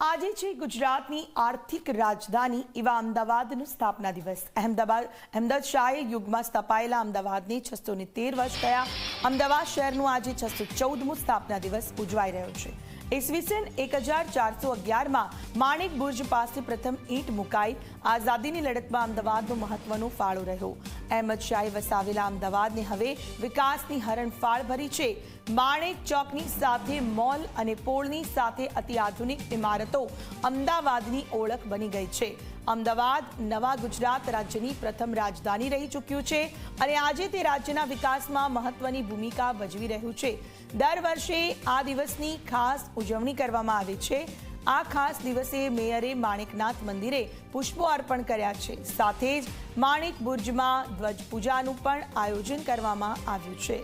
આજે છે ગુજરાતની આર્થિક રાજધાની એવા અમદાવાદનો સ્થાપના દિવસ. અહેમદાબાદ, અહેમદાદ શાહી યુગમાં સ્થપાયેલા અમદાવાદને છસો ને તેર વર્ષ થયા. અમદાવાદ શહેરનું આજે છસો ચૌદમું સ્થાપના દિવસ ઉજવાઈ રહ્યો છે. ઈસવીસન એક હજાર ચારસો અગિયારમાં માણેક બુર્જ પાસે પ્રથમ ઈંટ મુકાઈ. આઝાદીની લડતમાં અમદાવાદનો મહત્વનો ફાળો રહ્યો. અહેમદ શાહે વસાવેલા અમદાવાદને હવે વિકાસની હરણફાળ ભરી છે. માણેક ચોકની સાથે મોલ અને પોળની સાથે અતિઆધુનિક ઇમારતો અમદાવાદની ઓળખ બની ગઈ છે. અમદાવાદ, નવા ગુજરાત રાજ્યની પ્રથમ રાજધાની રહી ચૂક્યું છે અને આજે તે રાજ્યના વિકાસમાં મહત્વની ભૂમિકા ભજવી રહ્યું છે. દર વર્ષે આ દિવસની ખાસ ઉજવણી કરવામાં આવે છે. આ ખાસ દિવસે મેયરે માણેકનાથ મંદિરે પુષ્પો અર્પણ કર્યા છે. સાથે જ માણેક બુર્જમાં ધ્વજ પૂજાનું પણ આયોજન કરવામાં આવ્યું છે.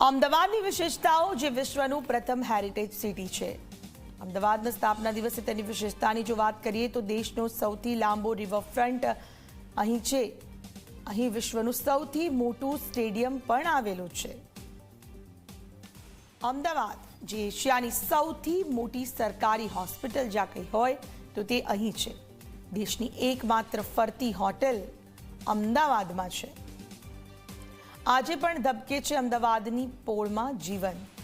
અમદાવાદની વિશેષતાઓ, જે વિશ્વનું પ્રથમ હેરિટેજ સિટી છે. અમદાવાદના સ્થાપના દિવસે તેની વિશેષતાની જો વાત કરીએ તો દેશનો સૌથી લાંબો રિવરફ્રન્ટ અહીં છે અહીં વિશ્વનું સૌથી મોટું સ્ટેડિયમ પણ આવેલું છે. અમદાવાદ, જે એશિયાની સૌથી મોટી સરકારી હોસ્પિટલ જ્યાં કંઈ હોય, તો તે અહીં છે. દેશની એકમાત્ર ફરતી હોટેલ અમદાવાદમાં છે. આજે પણ ધબકે છે અમદાવાદની પોળમાં જીવન.